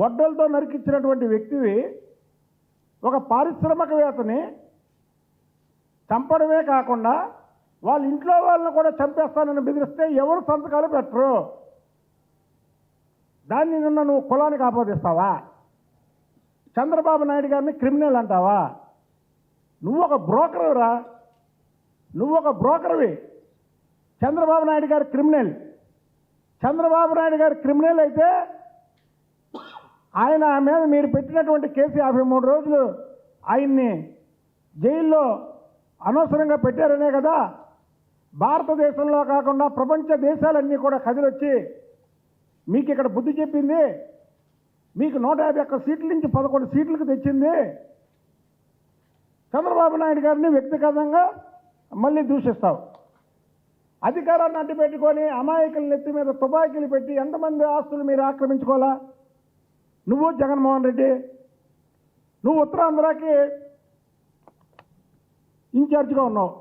గొడ్డలతో నరికిచ్చినటువంటి వ్యక్తివి ఒక పారిశ్రామికవేత్తని చంపడమే కాకుండా వాళ్ళ ఇంట్లో వాళ్ళని కూడా చంపేస్తానని బెదిరిస్తే ఎవరు సంతకాలు పెట్టరు. దాన్ని నిన్న నువ్వు కులానికి ఆపాదిస్తావా? చంద్రబాబు నాయుడు గారిని క్రిమినల్ అంటావా? నువ్వు ఒక బ్రోకర్రా నువ్వు ఒక బ్రోకర్వి. చంద్రబాబు నాయుడు గారు క్రిమినల్. చంద్రబాబు నాయుడు గారు క్రిమినల్ అయితే ఆయన మీద మీరు పెట్టినటువంటి కేసు యాభై మూడు రోజులు ఆయన్ని జైల్లో అనవసరంగా పెట్టారనే కదా? భారతదేశంలో కాకుండా ప్రపంచ దేశాలన్నీ కూడా కదిలొచ్చి మీకు ఇక్కడ బుద్ధి చెప్పింది? మీకు నూట యాభై ఒక్క సీట్ల నుంచి పదకొండు సీట్లకు తెచ్చింది? చంద్రబాబు నాయుడు గారిని వ్యక్తిగతంగా మళ్ళీ దూషిస్తావు. అధికారాన్ని అడ్డు పెట్టుకొని అమాయకుల నెత్తి మీద తుపాకీలు పెట్టి ఎంతమంది ఆస్తులు మీరు ఆక్రమించుకోవాలా? నువ్వు జగన్మోహన్ రెడ్డి నువ్వు ఉత్తరాంధ్రకి ఇన్ఛార్జిగా ఉన్నావు.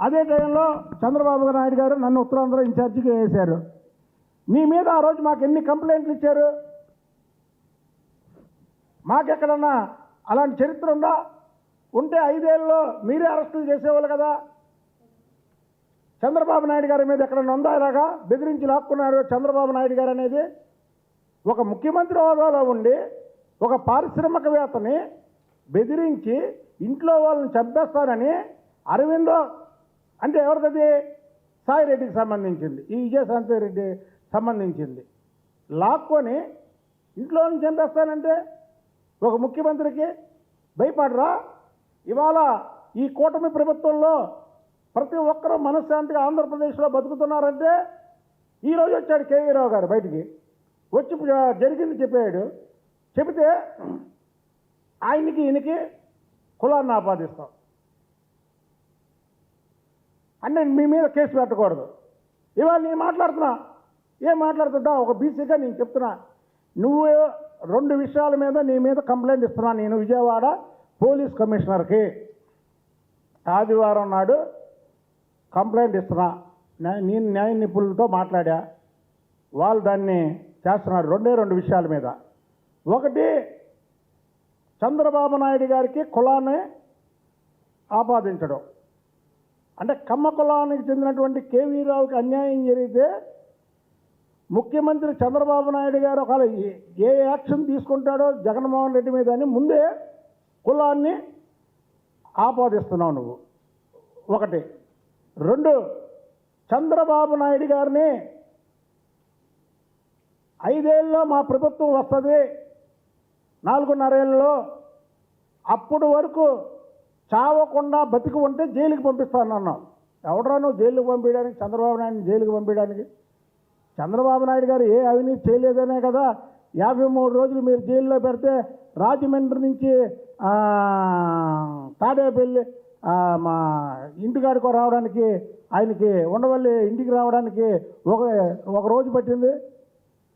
అదే టైంలో చంద్రబాబు నాయుడు గారు నన్ను ఉత్తరాంధ్ర ఇన్ఛార్జిగా వేశారు. నీ మీద ఆ రోజు మాకు ఎన్ని కంప్లైంట్లు ఇచ్చారు? మాకెక్కడన్నా అలాంటి చరిత్ర ఉందా? ఉంటే ఐదేళ్ళలో మీరే అరెస్టులు చేసేవాళ్ళు కదా. చంద్రబాబు నాయుడు గారి మీద ఎక్కడన్నా ఉందా ఇలాగా? బెదిరించి లాక్కున్నారు చంద్రబాబు నాయుడు గారు అనేది. ఒక ముఖ్యమంత్రి హోదాలో ఉండి ఒక పారిశ్రామికవేత్తని బెదిరించి ఇంట్లో వాళ్ళని చంపేస్తారని అరవిందో అంటే ఎవరిది సాయిరెడ్డికి సంబంధించింది. ఈ విజయశాంతి రెడ్డి సంబంధించింది. లాక్కొని ఇంట్లో నుంచి చంపేస్తానంటే ఒక ముఖ్యమంత్రికి భయపడరా? ఇవాళ ఈ కూటమి ప్రభుత్వంలో ప్రతి ఒక్కరూ మనశ్శాంతిగా ఆంధ్రప్రదేశ్లో బతుకుతున్నారంటే ఈరోజు వచ్చాడు కేవీరావు గారు బయటికి. వచ్చి జరిగింది చెప్పాడు. చెబితే ఆయనకి ఈయనకి కులాన్ని ఆపాదిస్తాం. అంటే మీ మీద కేసు పెట్టకూడదు. ఇవాళ నేను మాట్లాడుతున్నా. ఏం మాట్లాడుతుంటా? ఒక బీసీగా నేను చెప్తున్నా. నువ్వు రెండు విషయాల మీద నీ మీద కంప్లైంట్ ఇస్తున్నా. నేను విజయవాడ పోలీస్ కమిషనర్కి. ఆదివారం నాడు కంప్లైంట్ ఇస్తున్నా. నేను న్యాయ నిపుణులతో మాట్లాడా. వాళ్ళు దాన్ని చేస్తున్నారు రెండే రెండు విషయాల మీద. ఒకటి చంద్రబాబు నాయుడు గారికి కులాన్ని ఆపాదించడం. అంటే కమ్మ కులానికి చెందినటువంటి కేవీ రావుకి అన్యాయం జరిగితే ముఖ్యమంత్రి చంద్రబాబు నాయుడు గారు ఒకవేళ ఏ- ఏ యాక్షన్ తీసుకుంటాడో జగన్మోహన్ రెడ్డి మీద అని ముందే కులాన్ని ఆపాదిస్తున్నావు నువ్వు. ఒకటి. రెండు చంద్రబాబు నాయుడు గారిని ఐదేళ్ళలో మా ప్రభుత్వం వస్తుంది. నాలుగున్నరేళ్ళలో అప్పుడు వరకు చావకుండా బతికి ఉంటే జైలుకి పంపిస్తానన్నావు ఎవడరా నువ్వు జైలుకి పంపించడానికి? చంద్రబాబు నాయుడిని జైలుకి పంపించడానికి? చంద్రబాబు నాయుడు గారు ఏ అవినీతి చేయలేదనే కదా యాభై మూడు రోజులు మీరు జైల్లో పెడితే రాజమండ్రి నుంచి తాడేపల్లి మా ఇంటికాడికో రావడానికి ఆయనకి ఉండవల్లి ఇంటికి రావడానికి ఒక ఒక రోజు పట్టింది.